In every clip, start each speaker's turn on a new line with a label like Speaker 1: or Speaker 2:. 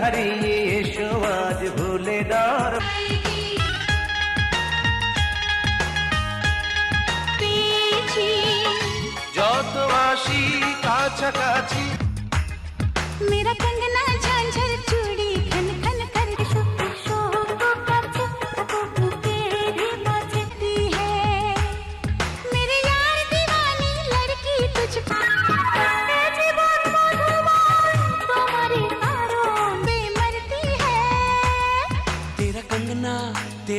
Speaker 1: হারিয়ে এসো আজ ভুলে ডর
Speaker 2: পেয়েছি
Speaker 1: যত আসি কাছাকাছি
Speaker 2: मेरा कंगना झांझर चूड़ी खन खन कर शुभ शोक कच तको तेरी बजती है मेरे यार दीवानी लड़की तुझ पे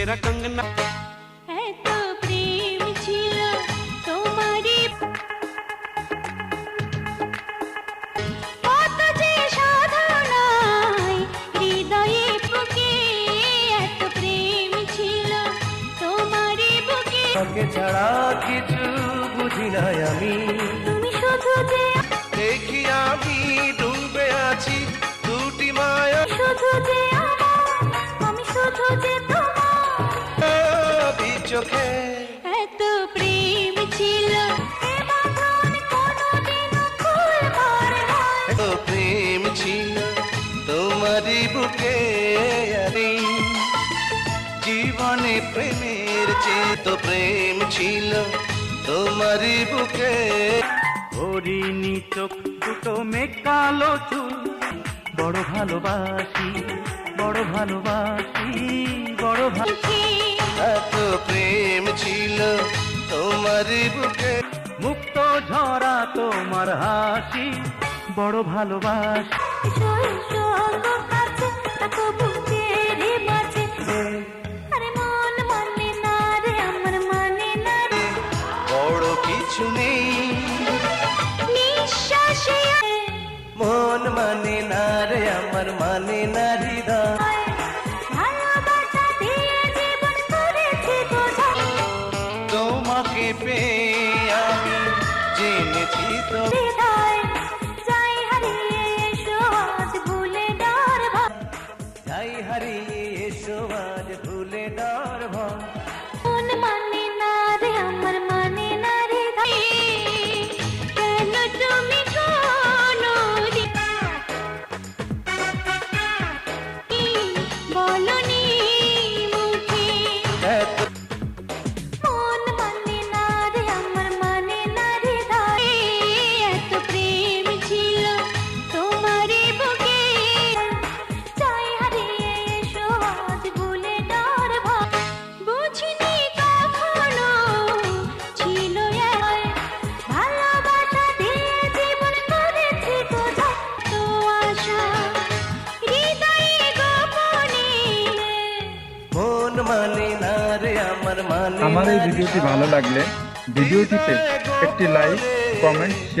Speaker 3: তেরা কঙ্গনা
Speaker 2: এত প্রেম
Speaker 1: ছাড়া কিছু বুঝি না আমি
Speaker 2: তুমি শুধু যে
Speaker 1: দেখি আমি ডুবে আছি বুকে আরে জীবনে প্রেমের চেয়ে তো প্রেম ছিল তোমারই বুকে। হরিণী চোখ দুটো মেঘ কালো চুল। বড় ভালোবাসি বড় ভালোবাসি বড় ভালো এত প্রেম ছিল তোমারই বুকে। মুক্ত ঝরা তোমার হাসি বড় ভালোবাসি। কিছু নেই। মন মানে না রে আমার মানে না হৃদয়। তোমাকে পেয়ে আমি জেনেছি তো। যাই হারিয়ে এসো আজ ভুলে ডর ভয়
Speaker 2: solo. আমার মানে
Speaker 4: এই
Speaker 1: না
Speaker 4: ভিডিওটি ভালো লাগলে ভিডিওটিতে একটি লাইক কমেন্ট শেয়ার